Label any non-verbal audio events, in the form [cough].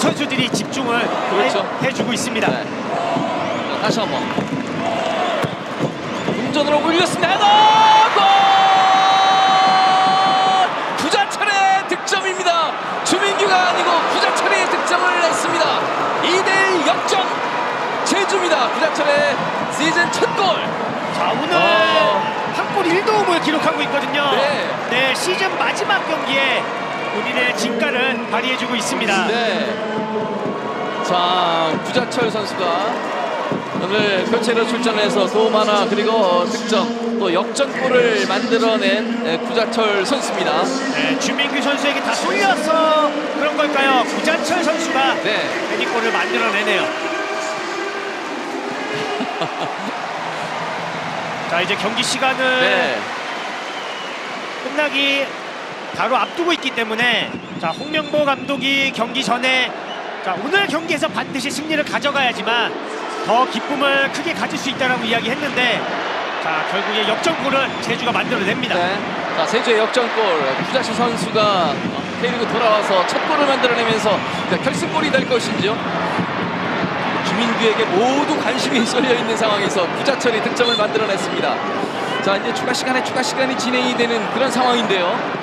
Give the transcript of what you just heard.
선수들이 집중을 그렇죠. 해, 해주고 있습니다. 네. 자, 다시 한번. 동전으로 올렸습니다. 헤더! 골! 구자철의 득점입니다. 주민규가 아니고 구자철의 득점을 냈습니다. 2대1 역전 제주입니다. 구자철의 시즌 첫 골. 자 오늘 어. 한골 1도움을 기록하고 있거든요. 네. 네, 시즌 마지막 경기에 본인의 진가를 발휘해주고 있습니다. 네. 자, 구자철 선수가 오늘 교체로 출전해서 도움 하나 그리고 득점 또 역전골을 만들어낸 에, 구자철 선수입니다. 네, 주민규 선수에게 다 쏠려서 그런 걸까요? 구자철 선수가 네. 헤딩골을 만들어내네요. [laughs] 자 이제 경기 시간은 네. 끝나기 바로 앞두고 있기 때문에 자 홍명보 감독이 경기 전에 자 오늘 경기에서 반드시 승리를 가져가야지만 더 기쁨을 크게 가질 수 있다라고 이야기했는데 자 결국에 역전골을 제주가 만들어냅니다. 네. 자, 세주의 역전골 구자철 선수가 K리그 돌아와서 첫 골을 만들어내면서 결승골이 될 것인지요. 주민규에게 모두 관심이 [laughs] 쏠려 있는 상황에서 구자철이 득점을 만들어냈습니다. 자, 이제 추가 시간에 추가 시간이 진행이 되는 그런 상황인데요.